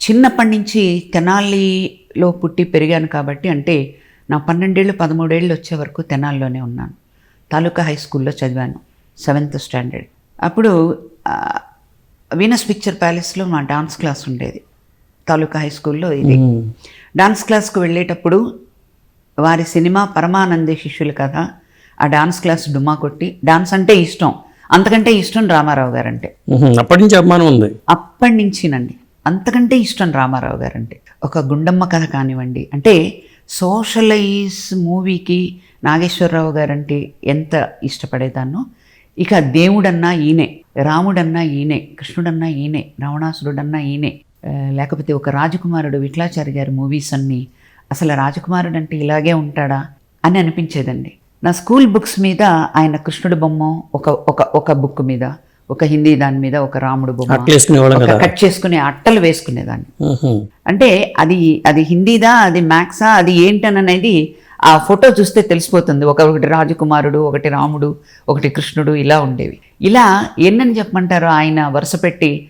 చిన్నప్పటి నుంచి తెనాలిలో పుట్టి పెరిగాను కాబట్టి అంటే నా పన్నెండేళ్ళు పదమూడేళ్ళు వచ్చే వరకు తెనాలిలోనే ఉన్నాను. తాలూకా హై స్కూల్లో చదివాను సెవెంత్ స్టాండర్డ్. అప్పుడు వీనస్ పిక్చర్ ప్యాలెస్లో మా డాన్స్ క్లాస్ ఉండేది తాలూకా హై స్కూల్లో ఇది. డాన్స్ క్లాస్కు వెళ్ళేటప్పుడు వారి సినిమా పరమానందే శిష్యులు కదా ఆ డాన్స్ క్లాస్ డుమ్మా కొట్టి డాన్స్ అంటే ఇష్టం. అంతకంటే ఇష్టం రామారావు గారంటే. అప్పటి నుంచి అభిమానం ఉంది. అప్పటి నుంచినండి. అంతకంటే ఇష్టం రామారావు గారంటే. ఒక గుండమ్మ కథ కానివ్వండి. అంటే సోషలైజ్ మూవీకి నాగేశ్వరరావు గారంటే ఎంత ఇష్టపడేదాన్నో. ఇక దేవుడన్నా ఈయనే రాముడన్నా ఈయనే కృష్ణుడన్నా ఈయనే రావణాసురుడన్నా ఈయనే లేకపోతే ఒక రాజకుమారుడు విఠలాచారి గారి మూవీస్ అన్నీ అసలు రాజకుమారుడు అంటే ఇలాగే ఉంటాడా అని అనిపించేదండి. నా స్కూల్ బుక్స్ మీద ఆయన కృష్ణుడి బొమ్మ ఒక ఒక ఒక బుక్ మీద ఒక హిందీ దాని మీద ఒక రాముడు బొమ్మ కట్ చేసుకునే అట్టలు వేసుకునేదాన్ని. అంటే అది అది హిందీదా అది మ్యాక్సా అది ఏంటననేది ఆ ఫోటో చూస్తే తెలిసిపోతుంది. ఒక ఒకటి రాజకుమారుడు ఒకటి రాముడు ఒకటి కృష్ణుడు ఇలా ఉండేవి. ఇలా ఎన్నని చెప్పమంటారు ఆయన వరుస పెట్టి